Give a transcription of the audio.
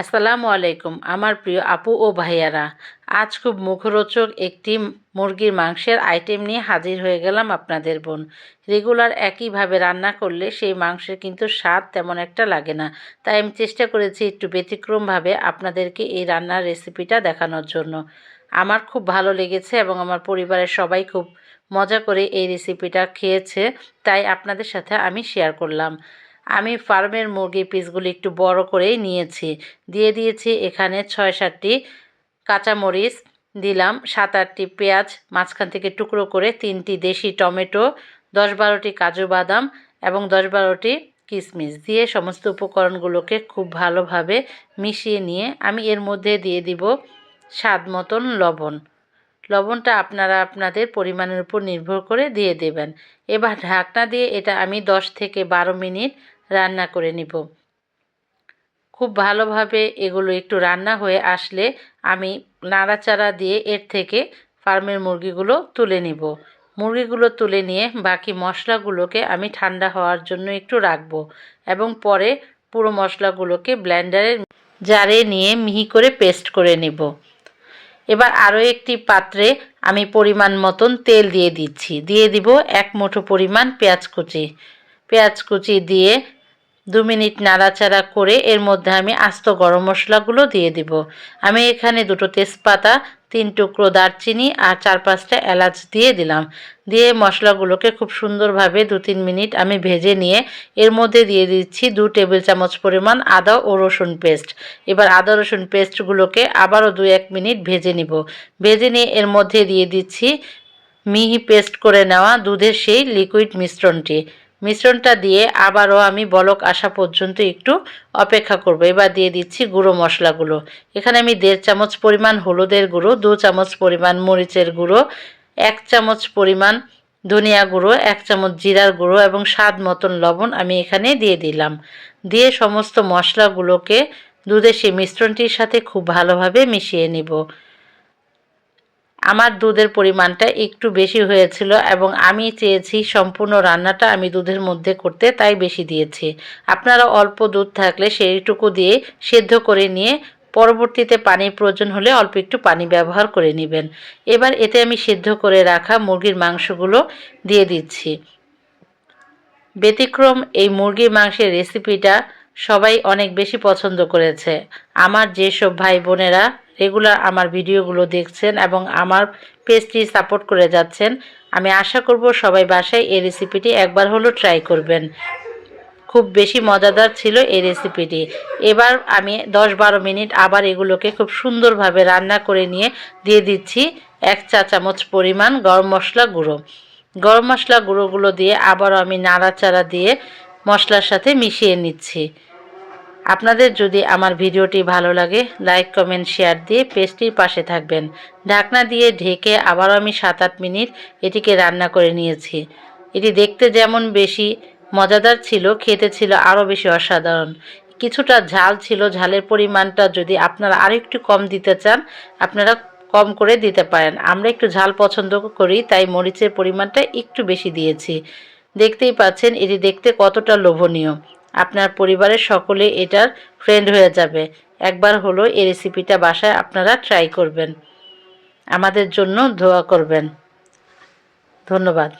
আসসালামু আলাইকুম, আমার প্রিয় আপু ও ভাইয়ারা। আজ খুব মুখরোচক একটি মুরগির মাংসের আইটেম নিয়ে হাজির হয়ে গেলাম আপনাদের বোন। রেগুলার একইভাবে রান্না করলে সেই মাংসের কিন্তু স্বাদ তেমন একটা লাগে না। তাই আমি চেষ্টা করেছি একটু ব্যতিক্রমভাবে আপনাদেরকে এই রান্নার রেসিপিটা দেখানোর জন্য। আমার খুব ভালো লেগেছে এবং আমার পরিবারের সবাই খুব মজা করে এই রেসিপিটা খেয়েছে, তাই আপনাদের সাথে আমি শেয়ার করলাম। আমি ফার্মের মুরগির পিসগুলি একটু বড় করেই নিয়েছি। দিয়ে দিয়েছি এখানে ছয় সাতটি কাঁচামরিচ দিলাম সাত আটটি পেঁয়াজ, মাঝখান থেকে টুকরো করে তিনটি দেশি টমেটো দশ বারোটি কাজু বাদাম এবং দশ বারোটি কিশমিশ দিয়ে সমস্ত উপকরণগুলোকে খুব ভালোভাবে মিশিয়ে নিয়ে আমি এর মধ্যে দিয়ে দিব স্বাদ মতন লবণ। লবণটা আপনারা আপনাদের পরিমাণের উপর নির্ভর করে দিয়ে দেবেন। এবার ঢাকনা দিয়ে এটা আমি দশ থেকে বারো মিনিট রান্না করে নিব। খুব ভালোভাবে এগুলো একটু রান্না হয়ে আসলে আমি নাড়াচাড়া দিয়ে এর থেকে ফার্মের মুরগিগুলো তুলে নিব। মুরগিগুলো তুলে নিয়ে বাকি মশলাগুলোকে আমি ঠান্ডা হওয়ার জন্য একটু রাখব এবং পরে পুরো মশলাগুলোকে ব্লেন্ডারে জারে নিয়ে মিহি করে পেস্ট করে নিব। এবার আরও একটি পাত্রে আমি পরিমাণ মতন তেল দিয়ে দিচ্ছি। দিয়ে দিব এক মুঠো পরিমাণ পেঁয়াজ কুচি। পেঁয়াজ কুচি দিয়ে দু মিনিট নাড়াচাড়া করে এর মধ্যে আমি আস্ত গরম মশলাগুলো দিয়ে দিব। আমি এখানে দুটো তেজপাতা, তিন টুকরো দারচিনি আর চার পাঁচটা এলাচ দিয়ে দিলাম। দিয়ে মশলাগুলোকে খুব সুন্দরভাবে দু তিন মিনিট আমি ভেজে নিয়ে এর মধ্যে দিয়ে দিচ্ছি দু টেবিল চামচ পরিমাণ আদা ও রসুন পেস্ট। এবার আদা রসুন পেস্টগুলোকে আবারও দু এক মিনিট ভেজে নিব। ভেজে নিয়ে এর মধ্যে দিয়ে দিচ্ছি মিহি পেস্ট করে নেওয়া দুধের সেই লিকুইড মিশ্রণটি। মিশ্রণটা দিয়ে আবারও আমি বলক আসা পর্যন্ত একটু অপেক্ষা করব। এবার দিয়ে দিচ্ছি গুঁড়ো মশলাগুলো। এখানে আমি দেড় চামচ পরিমাণ হলুদের গুঁড়ো, দু চামচ পরিমাণ মরিচের গুঁড়ো, এক চামচ পরিমাণ ধনিয়া গুঁড়ো, এক চামচ জিরার গুঁড়ো এবং স্বাদ মতন লবণ আমি এখানে দিয়ে দিলাম। দিয়ে সমস্ত মশলাগুলোকে দুধের সেই মিশ্রণটির সাথে খুব ভালোভাবে মিশিয়ে নিব। আমার দুধের পরিমাণটা একটু বেশি হয়েছিল এবং আমি চেয়েছি সম্পূর্ণ রান্নাটা আমি দুধের মধ্যে করতে, তাই বেশি দিয়েছি। আপনারা অল্প দুধ থাকলে সেইটুকু দিয়ে সেদ্ধ করে নিয়ে পরবর্তীতে পানির প্রয়োজন হলে অল্প একটু পানি ব্যবহার করে নেবেন। এবার এতে আমি সেদ্ধ করে রাখা মুরগির মাংসগুলো দিয়ে দিচ্ছি। ব্যতিক্রম এই মুরগির মাংসের রেসিপিটা সবাই অনেক বেশি পছন্দ করেছে। আমার যেসব ভাই বোনেরা রেগুলার আমার ভিডিওগুলো দেখছেন এবং আমার পেজটি সাপোর্ট করে যাচ্ছেন, আমি আশা করব সবাই বাসায় এই রেসিপিটি একবার হলেও ট্রাই করবেন। খুব বেশি মজাদার ছিল এই রেসিপিটি। এবার আমি দশ বারো মিনিট আবার এগুলোকে খুব সুন্দরভাবে রান্না করে নিয়ে দিয়ে দিচ্ছি এক চা চামচ পরিমাণ গরম মশলা গুঁড়ো। গরম মশলা গুঁড়োগুলো দিয়ে আবারও আমি নাড়াচাড়া দিয়ে মশলার সাথে মিশিয়ে নিচ্ছি। আপনাদের যদি আমার ভিডিওটি ভালো লাগে, লাইক, কমেন্ট, শেয়ার দিয়ে পেস্টটির পাশে থাকবেন। ঢাকনা দিয়ে ঢেকে আবারও আমি সাত আট মিনিট এটিকে রান্না করে নিয়েছি। এটি দেখতে যেমন বেশি মজাদার ছিল, খেতে ছিল আরও বেশি অসাধারণ। কিছুটা ঝাল ছিল, ঝালের পরিমাণটা যদি আপনারা আরও একটু কম দিতে চান, আপনারা কম করে দিতে পারেন। আমরা একটু ঝাল পছন্দ করি, তাই মরিচের পরিমাণটা একটু বেশি দিয়েছি। দেখতেই পাচ্ছেন, এটি দেখতে কতটা লোভনীয়। আপনার পরিবারের সকলে এটার ফ্রেন্ড হয়ে যাবে। একবার হলো এই রেসিপিটা বাসায় আপনারা ট্রাই করবেন। আমাদের জন্য ধোয়া করবেন। ধন্যবাদ।